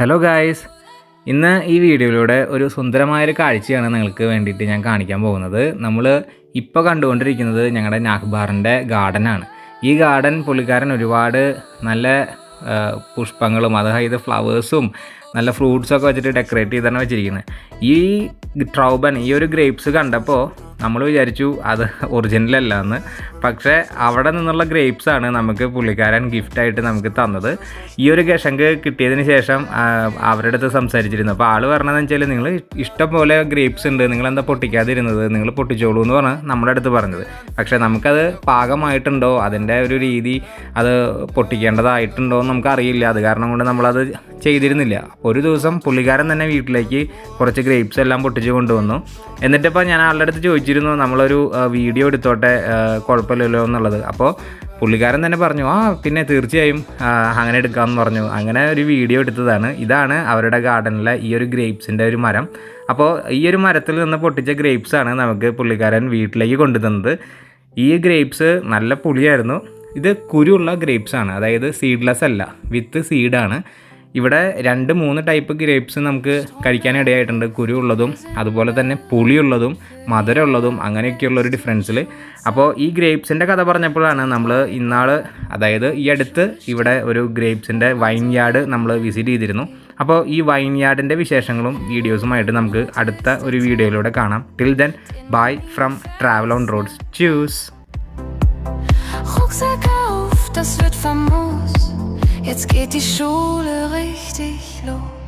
Hello guys ഇന്ന് ഈ വീഡിയോയിലൂടെ ഒരു സുന്ദരമായൊരു കാഴ്ചയാണ് നിങ്ങൾക്ക് വേണ്ടിയിട്ട് ഞാൻ കാണിക്കാൻ പോകുന്നത്. നമ്മൾ ഇപ്പോൾ കണ്ടുകൊണ്ടിരിക്കുന്നത് ഞങ്ങളുടെ നാഹ്ബാറിന്റെ ഗാർഡനാണ് ഈ ഗാർഡൻ പുള്ളിക്കാരൻ ഒരുപാട് നല്ല പുഷ്പങ്ങളും അതായത് ഫ്ലവേഴ്സും നല്ല ഫ്രൂട്ട്സൊക്കെ വെച്ചിട്ട് ഡെക്കറേറ്റ് ചെയ്താണ് വെച്ചിരിക്കുന്നത് ഈ ട്രൗബൻ ഈ ഒരു ഗ്രേപ്സ് കണ്ടപ്പോൾ നമ്മൾ വിചാരിച്ചു അത് ഒറിജിനൽ അല്ല എന്ന് പക്ഷേ അവിടെ നിന്നുള്ള ഗ്രേപ്സ് ആണ് നമുക്ക് പുള്ളിക്കാരൻ ഗിഫ്റ്റായിട്ട് നമുക്ക് തന്നത്. ഈ ഒരു കഷങ്ക് കിട്ടിയതിന് ശേഷം അവരുടെ അടുത്ത് സംസാരിച്ചിരുന്നു. അപ്പോൾ ആൾ പറഞ്ഞതെന്ന് വെച്ചാൽ നിങ്ങൾ ഇഷ്ടം പോലെ ഗ്രേപ്സ് ഉണ്ട് നിങ്ങൾ എന്താ പൊട്ടിക്കാതിരുന്നത്? നിങ്ങൾ പൊട്ടിച്ചോളൂ എന്ന് പറഞ്ഞ് നമ്മുടെ അടുത്ത് പറഞ്ഞത്. പക്ഷേ നമുക്കത് പാകമായിട്ടുണ്ടോ? അതിന്റെ ഒരു രീതി അത് പൊട്ടിക്കേണ്ടതായിട്ടുണ്ടോ എന്ന് നമുക്കറിയില്ല അത് കാരണം കൊണ്ട് നമ്മളത് ചെയ്തിരുന്നില്ല. ഒരു ദിവസം പുള്ളിക്കാരൻ തന്നെ വീട്ടിലേക്ക് കുറച്ച് ഗ്രേപ്സ് എല്ലാം പൊട്ടിച്ച് കൊണ്ടുവന്നു. എന്നിട്ടിപ്പോൾ ഞാൻ ആളുടെ അടുത്ത് ചോദിച്ചിരുന്നു നമ്മളൊരു വീഡിയോ എടുത്തോട്ടെ കുഴപ്പമില്ലല്ലോ എന്നുള്ളത്. അപ്പോൾ പുള്ളിക്കാരൻ തന്നെ പറഞ്ഞു ആ പിന്നെ തീർച്ചയായും അങ്ങനെ എടുക്കാമെന്ന് പറഞ്ഞു. അങ്ങനെ ഒരു വീഡിയോ എടുത്തതാണ്. ഇതാണ് അവരുടെ ഗാർഡനിലെ ഈ ഒരു ഗ്രേപ്സിന്റെ ഒരു മരം. അപ്പോൾ ഈ ഒരു മരത്തിൽ നിന്ന് പൊട്ടിച്ച ഗ്രേപ്സ് ആണ് നമുക്ക് പുള്ളിക്കാരൻ വീട്ടിലേക്ക് കൊണ്ടുതന്നത്. ഈ ഗ്രേപ്സ് നല്ല പുളിയായിരുന്നു. ഇത് കുരുള്ള ഗ്രേപ്സ് ആണ്. അതായത് സീഡ്ലെസ് അല്ല വിത്ത് സീഡാണ് ഇവിടെ രണ്ട് മൂന്ന് ടൈപ്പ് ഗ്രേപ്സ് നമുക്ക് കഴിക്കാനിടയായിട്ടുണ്ട് കുരു ഉള്ളതും അതുപോലെ തന്നെ പുളിയുള്ളതും മധുരമുള്ളതും അങ്ങനെയൊക്കെയുള്ള ഒരു ഡിഫറൻസിൽ അപ്പോൾ ഈ ഗ്രേപ്സിന്റെ കഥ പറഞ്ഞപ്പോഴാണ് നമ്മൾ ഇന്നാൾ അതായത് ഈ അടുത്ത് ഇവിടെ ഒരു ഗ്രേപ്സിന്റെ വൈൻ യാർഡ് നമ്മൾ വിസിറ്റ് ചെയ്തിരുന്നു. അപ്പോൾ ഈ വൈൻ യാർഡിന്റെ വിശേഷങ്ങളും വീഡിയോസുമായിട്ട് നമുക്ക് അടുത്ത ഒരു വീഡിയോയിലൂടെ കാണാം. Till then bye from travel on roads auf, das wird famos. Jetzt geht die Schule richtig los.